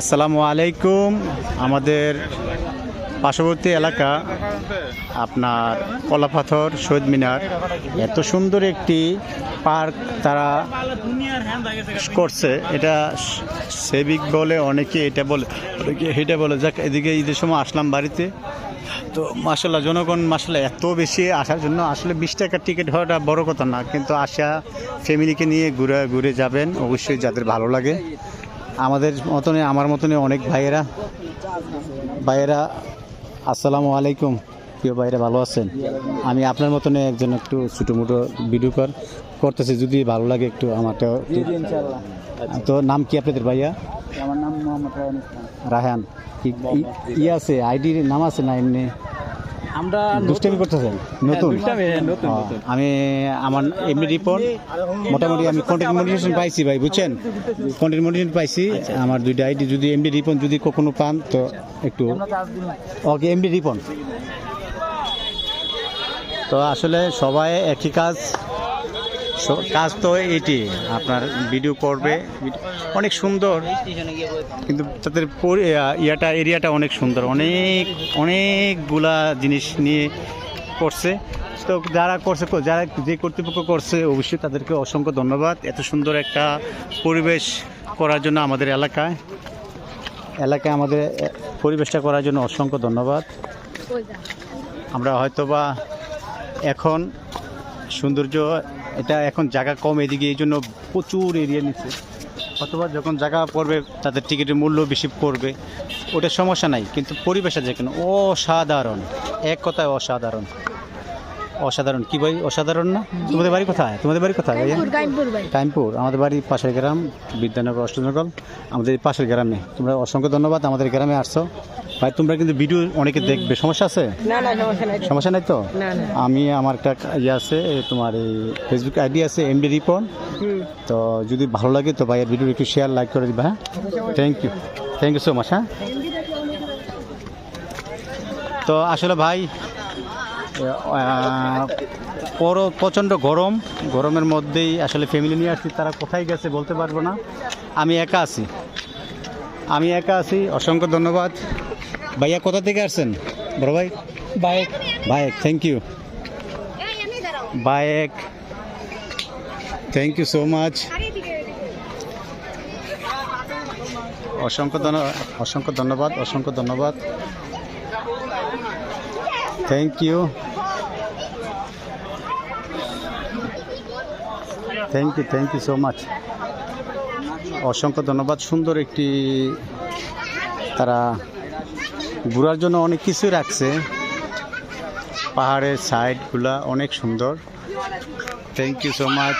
আসসালামু আলাইকুম। আমাদের পার্শ্ববর্তী এলাকা আপনার কলাপাথর শহীদ মিনার। এত সুন্দর একটি পার্ক তারা করছে। এটা সেবিক বলে অনেকে এটা বলে, অনেকে এটা বলে। যাক, এদিকে ঈদের সময় আসলাম বাড়িতে। তো মাসাল্লাহ জনগণ মাসাল্লাহ এত বেশি আসার জন্য আসলে বিশ টাকার টিকিট হওয়াটা বড় কথা না। কিন্তু আসা ফ্যামিলিকে নিয়ে ঘুরে ঘুরে যাবেন। অবশ্যই যাদের ভালো লাগে। আমাদের মতনে আমার মতনে অনেক ভাইয়েরা। ভাইয়েরা আসসালামু আলাইকুম। প্রিয় ভাইরা ভালো আছেন? আমি আপনার মতনে একজন একটু ছোটো মোটো ভিডিও কর করতেছি যদি ভালো লাগে একটু আমারটা ইনশাল্লাহ তো নাম কি আপনাদের ভাইয়া? আমার নাম মোহাম্মদ রায়ন ইসলাম। রাহান ই- ই- ই আছে আইডির নাম আছে না এমনি? আমরা দুষ্টামি করতেছেন? নতুন? হ্যাঁ, নতুন, ও, নতুন। আমি আমার এমনি রিপোর্ট মোটামুটি আমি কন্টেন্ট মোটিভেশন পাইছি ভাই বুঝছেন? কন্টেন্ট মোটিভেশন পাইছি। আমার দুইটা আইডি যদি এমডি রিপন যদি কখনো পান তো একটু ওকে এমডি রিপন তো আসলে সবাই একই কাজ। কাজ তো এটি। আপনার ভিডিও করবে। অনেক সুন্দর। কিন্তু তাদের ইয়াটা, এরিয়াটা অনেক সুন্দর। অনেক, অনেকগুলা জিনিস নিয়ে করছে। তো যারা করছে যারা যে কর্তৃপক্ষ করছে, অবশ্যই তাদেরকে অসংখ্য ধন্যবাদ। এত সুন্দর একটা পরিবেশ করার জন্য আমাদের এলাকায়। এলাকায় আমাদের পরিবেশটা করার জন্য অসংখ্য ধন্যবাদ। আমরা হয়তোবা এখন সৌন্দর্য, এটা এখন জায়গা কম এদিকে, এই জন্য প্রচুর এরিয়া নিচ্ছে। অথবা যখন জায়গা পড়বে, তাদের টিকিটের মূল্য বেশি পড়বে। ওটা সমস্যা নাই, কিন্তু পরিবেশ আছে কেন অসাধারণ, এক কথায় অসাধারণ। অসাধারণ। কি ভাই? অসাধারণ না? তোমাদের বাড়ি কোথায়? তোমাদের বাড়ি কোথায় ভাইয়া? কাইমপুর আমাদের বাড়ি পাশের গ্রাম বিদ্যানগর অষ্টনগর আমাদের পাশের গ্রামে। তোমরা অসংখ্য ধন্যবাদ আমাদের গ্রামে আসছো। ভাই তোমরা কিন্তু ভিডিও অনেকে দেখবে। সমস্যা আছে? না না সমস্যা নাই। তো? না না। আমি আমার একটা ইয়ে আছে তোমার এই ফেসবুক আইডি আছে এমডি রিপন তো যদি ভালো লাগে তো ভাইয়ের ভিডিও একটু শেয়ার লাইক করে দিবা হ্যাঁ? Thank you thank you so much হ্যাঁ? তো আসলে ভাই পর প্রচণ্ড গরম। গরমের মধ্যেই আসলে ফ্যামিলি নিয়ে আসছি তারা কোথায় গেছে বলতে পারব না। আমি একা আছি। আমি একা আছি অসংখ্য ধন্যবাদ। ভাইয়া কোথা থেকে আসছেন? বড় ভাই? Bike bike thank you bike thank you so much অসংখ্য অসংখ্য ধন্যবাদ অসংখ্য ধন্যবাদ। Thank you thank you thank you so much অসংখ্য ধন্যবাদ। সুন্দর একটি তারা ঘোরার জন্য অনেক কিছু রাখছে। পাহাড়ের সাইডগুলা অনেক সুন্দর। Thank you so much